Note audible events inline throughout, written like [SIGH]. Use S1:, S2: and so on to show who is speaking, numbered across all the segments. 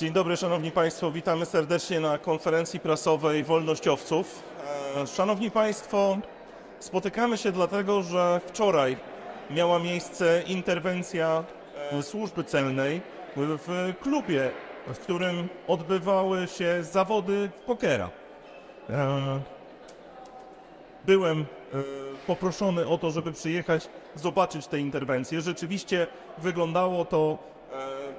S1: Dzień dobry, Szanowni Państwo. Witamy serdecznie na konferencji prasowej wolnościowców. E, Szanowni Państwo, spotykamy się dlatego, że wczoraj miała miejsce interwencja e, służby celnej w klubie, w którym odbywały się zawody pokera. E, Byłem poproszony o to, żeby przyjechać, zobaczyć tę interwencję. Rzeczywiście wyglądało to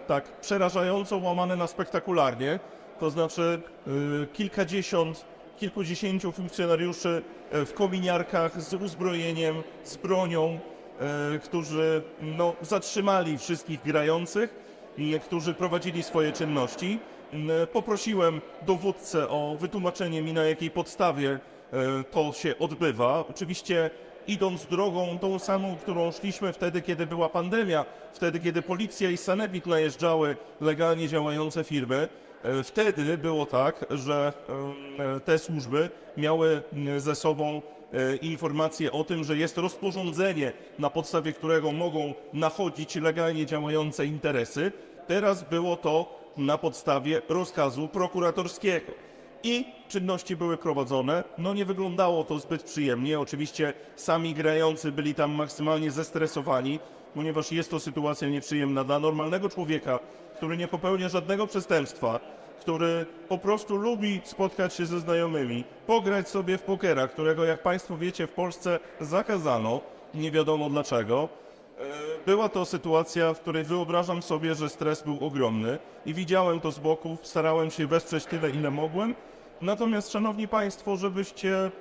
S1: tak przerażająco, łamane na spektakularnie. To znaczy e, kilkadziesiąt, kilkudziesięciu funkcjonariuszy e, w kominiarkach z uzbrojeniem, z bronią, e, którzy no, zatrzymali wszystkich grających i którzy prowadzili swoje czynności. M, Poprosiłem dowódcę o wytłumaczenie mi, na jakiej podstawie e, to się odbywa. Oczywiście idąc drogą tą samą, którą szliśmy wtedy, kiedy była pandemia, wtedy, kiedy policja i sanepid najeżdżały legalnie działające firmy, e, wtedy było tak, że e, te służby miały ze sobą e, informacje o tym, że jest rozporządzenie, na podstawie którego mogą nachodzić legalnie działające interesy. Teraz było to na podstawie rozkazu prokuratorskiego. I czynności były prowadzone. No nie wyglądało to zbyt przyjemnie. Oczywiście sami grający byli tam maksymalnie zestresowani, ponieważ jest to sytuacja nieprzyjemna dla normalnego człowieka, który nie popełnia żadnego przestępstwa, który po prostu lubi spotkać się ze znajomymi, pograć sobie w pokera, którego jak Państwo wiecie w Polsce zakazano, nie wiadomo dlaczego. E, Była to sytuacja, w której wyobrażam sobie, że stres był ogromny i widziałem to z boku, starałem się wesprzeć tyle, ile mogłem. Natomiast, Szanowni Państwo, żebyście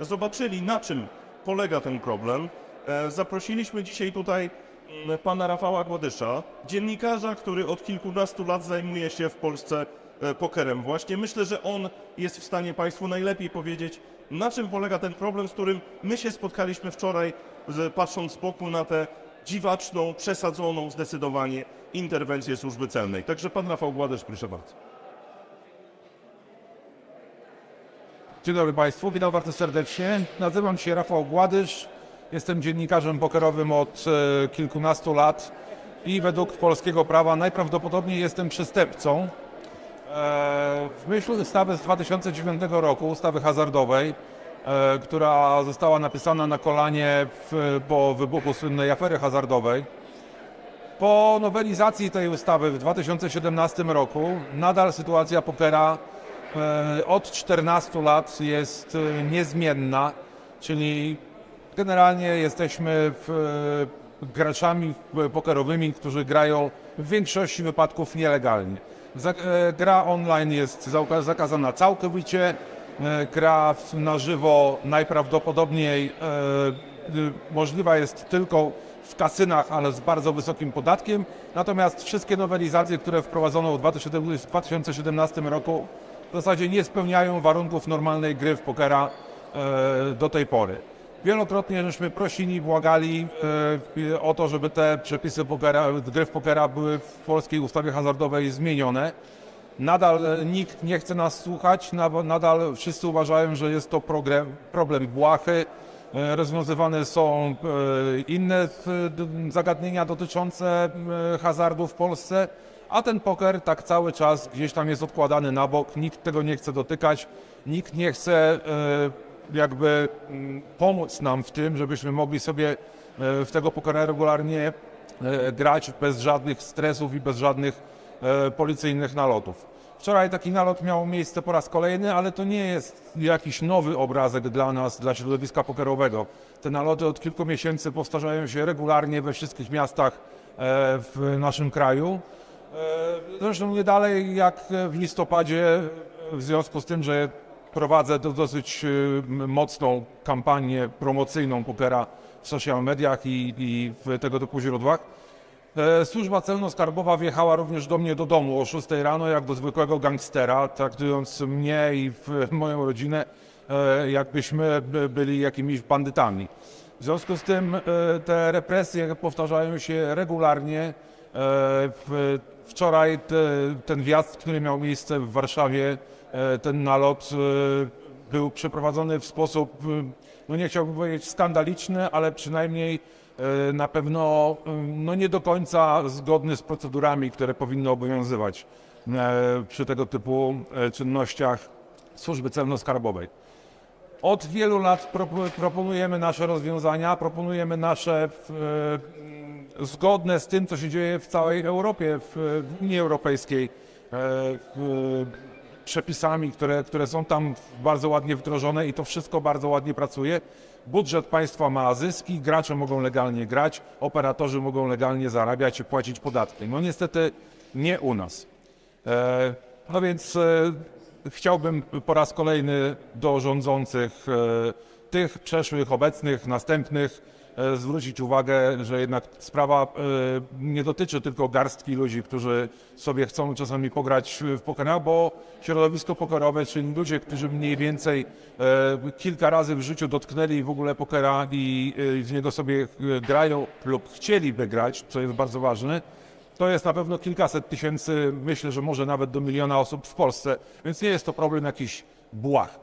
S1: zobaczyli, na czym polega ten problem, e, zaprosiliśmy dzisiaj tutaj mm, pana Rafała Gładysza, dziennikarza, który od kilkunastu lat zajmuje się w Polsce e, pokerem właśnie. Myślę, że on jest w stanie Państwu najlepiej powiedzieć, na czym polega ten problem, z którym my się spotkaliśmy wczoraj, patrząc z boku na tę dziwaczną, przesadzoną zdecydowanie interwencję służby celnej. Także pan Rafał Gładysz, proszę bardzo.
S2: Dzień dobry Państwu, witam bardzo serdecznie. Nazywam się Rafał Gładysz, jestem dziennikarzem pokerowym od e, kilkunastu lat i według polskiego prawa najprawdopodobniej jestem przestępcą. E, w myśl ustawy z 2009 roku, ustawy hazardowej, e, która została napisana na kolanie w, po wybuchu słynnej afery hazardowej, po nowelizacji tej ustawy w 2017 roku nadal sytuacja pokera od 14 lat jest e, niezmienna, czyli generalnie jesteśmy w, e, graczami e, pokerowymi, którzy grają w większości wypadków nielegalnie. E, Gra online jest zakazana całkowicie, e, gra na żywo najprawdopodobniej e, możliwa jest tylko w kasynach, ale z bardzo wysokim podatkiem. Natomiast wszystkie nowelizacje, które wprowadzono w 2017 roku, w zasadzie nie spełniają warunków normalnej gry w pokera e, do tej pory. Wielokrotnie żeśmy prosili, błagali e, o to, żeby te przepisy pokera, gry w pokera były w polskiej ustawie hazardowej zmienione. Nadal e, nikt nie chce nas słuchać, na- nadal wszyscy uważają, że jest to problem błahy. Rozwiązywane są inne zagadnienia dotyczące hazardu w Polsce, a ten poker tak cały czas gdzieś tam jest odkładany na bok, nikt tego nie chce dotykać, nikt nie chce e, jakby mm, pomóc nam w tym, żebyśmy mogli sobie e, w tego pokera regularnie e, grać bez żadnych stresów i bez żadnych policyjnych nalotów. Wczoraj taki nalot miał miejsce po raz kolejny, ale to nie jest jakiś nowy obrazek dla nas, dla środowiska pokerowego. Te naloty od kilku miesięcy powtarzają się regularnie we wszystkich miastach w naszym kraju. E, Zresztą nie dalej jak w listopadzie, w związku z tym, że prowadzę do dosyć e, mocną kampanię promocyjną pokera w social mediach i, i w tego typu źródłach. E, Służba celno-skarbowa wjechała również do mnie do domu o 6 rano, jak do zwykłego gangstera, traktując mnie i [LAUGHS] moją rodzinę, e, jakbyśmy by- byli jakimiś bandytami. W związku z tym e, te represje powtarzają się regularnie. E, w- Wczoraj te, ten wjazd, który miał miejsce w Warszawie, e, ten nalot e, był przeprowadzony w sposób, e, no nie chciałbym powiedzieć skandaliczny, ale przynajmniej na pewno no nie do końca zgodny z procedurami, które powinny obowiązywać. przy tego typu czynnościach służby celno-skarbowej. Od wielu lat propo- proponujemy nasze rozwiązania, proponujemy nasze zgodne z tym, co się dzieje w całej Europie, w, Unii Europejskiej, e, w, przepisami, które, które są tam bardzo ładnie wdrożone i to wszystko bardzo ładnie pracuje. Budżet państwa ma zyski, gracze mogą legalnie grać, operatorzy mogą legalnie zarabiać i płacić podatki. No niestety nie u nas. E, No więc e, chciałbym po raz kolejny do rządzących, e, tych przeszłych, obecnych, następnych, e, zwrócić uwagę, że jednak sprawa e, nie dotyczy tylko garstki ludzi, którzy sobie chcą czasami pograć w pokera, bo środowisko pokerowe, czyli ludzie, którzy mniej więcej kilka razy w życiu dotknęli w ogóle pokera i z niego sobie grają lub chcieliby grać, co jest bardzo ważne, to jest na pewno kilkaset tysięcy, myślę, że może nawet do miliona osób w Polsce, więc nie jest to problem jakiś błah.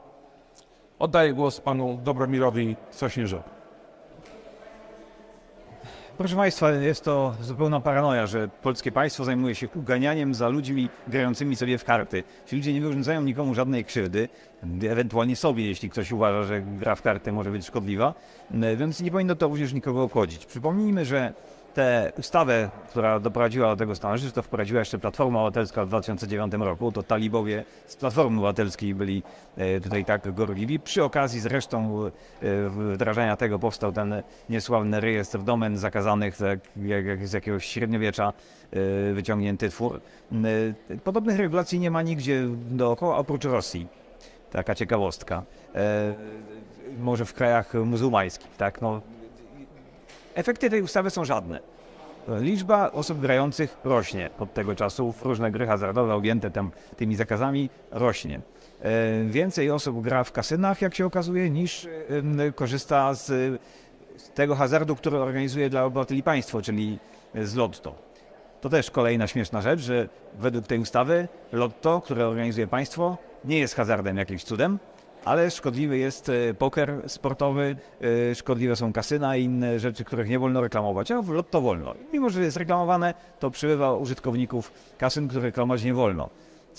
S2: Oddaję głos panu Dobromirowi Sośnierzowi.
S3: Proszę Państwa, jest to zupełna paranoja, że polskie państwo zajmuje się uganianiem za ludźmi grającymi sobie w karty. Ci ludzie nie wyrządzają nikomu żadnej krzywdy, ewentualnie sobie, jeśli ktoś uważa, że gra w karty może być szkodliwa, więc nie powinno to również nikogo obchodzić. Przypomnijmy, że tę ustawę, która doprowadziła do tego stanu, że to wprowadziła jeszcze Platforma Obywatelska w 2009 roku, to talibowie z Platformy Obywatelskiej byli e, tutaj tak gorliwi. Przy okazji zresztą e, wdrażania tego powstał ten niesławny rejestr domen zakazanych, tak jak, z jakiegoś średniowiecza e, wyciągnięty twór. Podobnych regulacji nie ma nigdzie dookoła, oprócz Rosji. Taka ciekawostka. Może w krajach muzułmańskich, tak? No, Efekty tej ustawy są żadne. Liczba osób grających rośnie od tego czasu. Różne gry hazardowe objęte tam tymi zakazami rośnie. E, Więcej osób gra w kasynach, jak się okazuje, niż korzysta z tego hazardu, który organizuje dla obywateli państwo, czyli z lotto. To też kolejna śmieszna rzecz, że według tej ustawy lotto, które organizuje państwo, nie jest hazardem jakimś cudem, ale szkodliwy jest e, poker sportowy, e, szkodliwe są kasyna i inne rzeczy, których nie wolno reklamować, a w lotto wolno. Mimo, że jest reklamowane, to przybywa użytkowników kasyn, których reklamować nie wolno.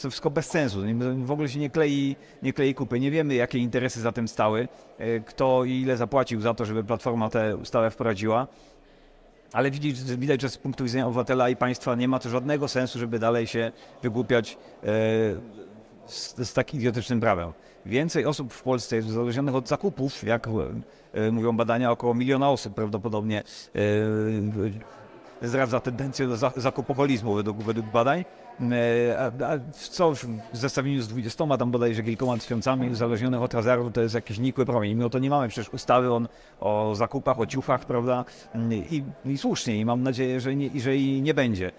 S3: To wszystko bez sensu. W ogóle się nie klei, nie klei kupy. Nie wiemy, jakie interesy za tym stały, e, kto i ile zapłacił za to, żeby Platforma tę ustawę wprowadziła. Ale widać, widać, że z punktu widzenia obywatela i państwa nie ma to żadnego sensu, żeby dalej się wygłupiać z, z tak idiotycznym prawem. Więcej osób w Polsce jest uzależnionych od zakupów, jak e, mówią badania, około miliona osób prawdopodobnie e, zdradza tendencję do za, zakupoholizmu według, według badań. E, a, a co w zestawieniu z 20 tam bodajże kilkoma tysiącami uzależnionych od hazardu to jest jakiś nikły promień. Mimo to nie mamy przecież ustawy on, o zakupach, o ciuchach, prawda? I, I słusznie, i mam nadzieję, że, nie, że i nie będzie.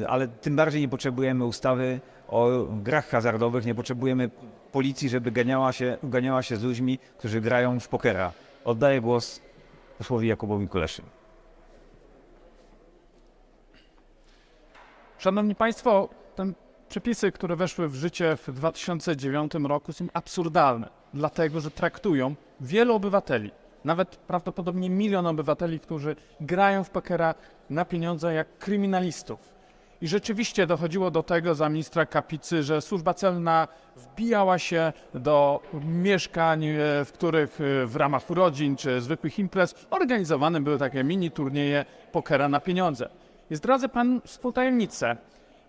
S3: E, Ale tym bardziej nie potrzebujemy ustawy o grach hazardowych, nie potrzebujemy policji, żeby ganiała się, ganiała się z ludźmi, którzy grają w pokera. Oddaję głos posłowi Jakubowi Kuleszy.
S4: Szanowni Państwo, te przepisy, które weszły w życie w 2009 roku są absurdalne, dlatego że traktują wielu obywateli, nawet prawdopodobnie milion obywateli, którzy grają w pokera na pieniądze jak kryminalistów. I rzeczywiście dochodziło do tego za ministra Kapicy, że służba celna wbijała się do mieszkań, e, w których e, w ramach urodzin czy zwykłych imprez organizowane były takie mini turnieje pokera na pieniądze. I zdradzę Pan współtajemnicę.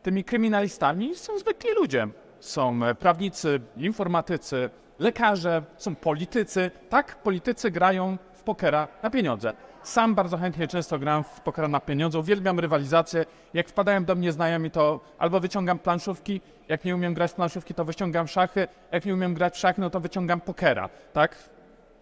S4: Tymi kryminalistami są zwykli ludzie. Są e, prawnicy, informatycy, lekarze, są politycy. Tak, politycy grają w pokera na pieniądze. Sam bardzo chętnie często gram w pokera na pieniądze, uwielbiam rywalizację. Jak wpadają do mnie znajomi, to albo wyciągam planszówki, jak nie umiem grać w planszówki, to wyciągam szachy, jak nie umiem grać w szachy, no to wyciągam pokera, tak?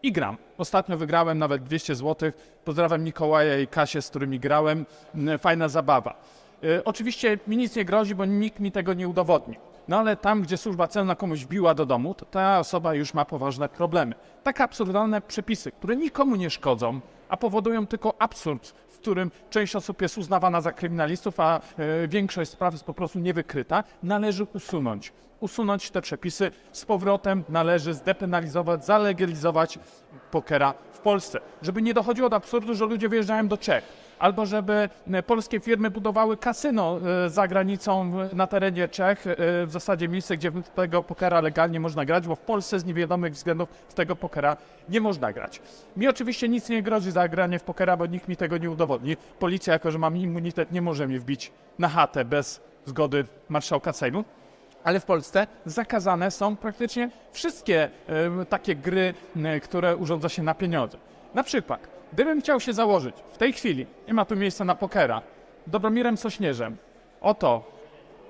S4: I gram. Ostatnio wygrałem nawet 200 zł. Pozdrawiam Mikołaja i Kasię, z którymi grałem. Mm, Fajna zabawa. Y, Oczywiście mi nic nie grozi, bo nikt mi tego nie udowodnił. No ale tam, gdzie służba celna komuś biła do domu, to ta osoba już ma poważne problemy. Tak absurdalne przepisy, które nikomu nie szkodzą, a powodują tylko absurd, w którym część osób jest uznawana za kryminalistów, a y, większość spraw jest po prostu niewykryta, należy usunąć. Usunąć te przepisy. Z powrotem należy zdepenalizować, zalegalizować pokera w Polsce. Żeby nie dochodziło do absurdu, że ludzie wyjeżdżają do Czech. Albo żeby e, polskie firmy budowały kasyno e, za granicą na terenie Czech, e, w zasadzie miejsce, gdzie w tego pokera legalnie można grać, bo w Polsce z niewiadomych względów tego pokera nie można grać. Mi oczywiście nic nie grozi za granie w pokera, bo nikt mi tego nie udowodni. Policja, jako że mam immunitet, nie może mnie wbić na chatę bez zgody marszałka Sejmu. Ale w Polsce zakazane są praktycznie wszystkie takie gry, które urządza się na pieniądze. Na przykład, gdybym chciał się założyć w tej chwili, nie ma tu miejsca na pokera, Dobromirem Sośnierzem, o to,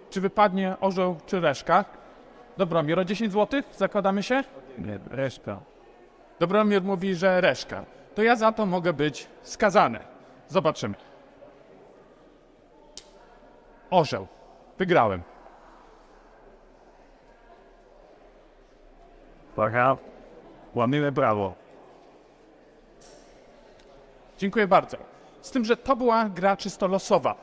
S4: czy wypadnie orzeł czy reszka. Dobromir, o 10 zł zakładamy się?
S3: Nie, reszka.
S4: Dobromir mówi, że reszka. To ja za to mogę być skazany. Zobaczymy. Orzeł. Wygrałem.
S3: Uwaga, łamiemy prawo.
S4: Dziękuję bardzo. Z tym, że to była gra czysto losowa.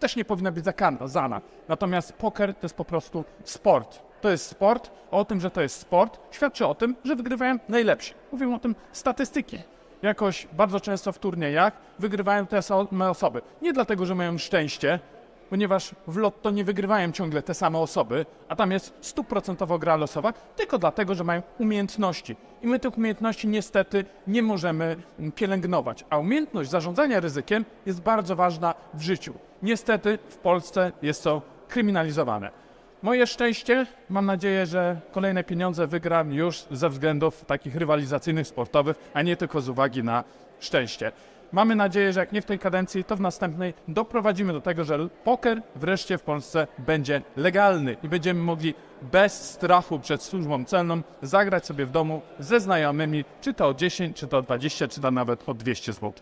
S4: Też nie powinna być zakazana. Natomiast poker to jest po prostu sport. To jest sport. O tym, że to jest sport, świadczy o tym, że wygrywają najlepsi. Mówią o tym statystyki. Jakoś bardzo często w turniejach wygrywają te same osoby. Nie dlatego, że mają szczęście, ponieważ w lotto nie wygrywają ciągle te same osoby, a tam jest stuprocentowo gra losowa, tylko dlatego, że mają umiejętności. I my tych umiejętności niestety nie możemy mm, pielęgnować. A umiejętność zarządzania ryzykiem jest bardzo ważna w życiu. Niestety w Polsce jest to kryminalizowane. Moje szczęście, mam nadzieję, że kolejne pieniądze wygram już ze względów takich rywalizacyjnych, sportowych, a nie tylko z uwagi na szczęście. Mamy nadzieję, że jak nie w tej kadencji, to w następnej doprowadzimy do tego, że poker wreszcie w Polsce będzie legalny i będziemy mogli bez strachu przed służbą celną zagrać sobie w domu ze znajomymi, czy to o 10, czy to o 20, czy to nawet o 200 zł.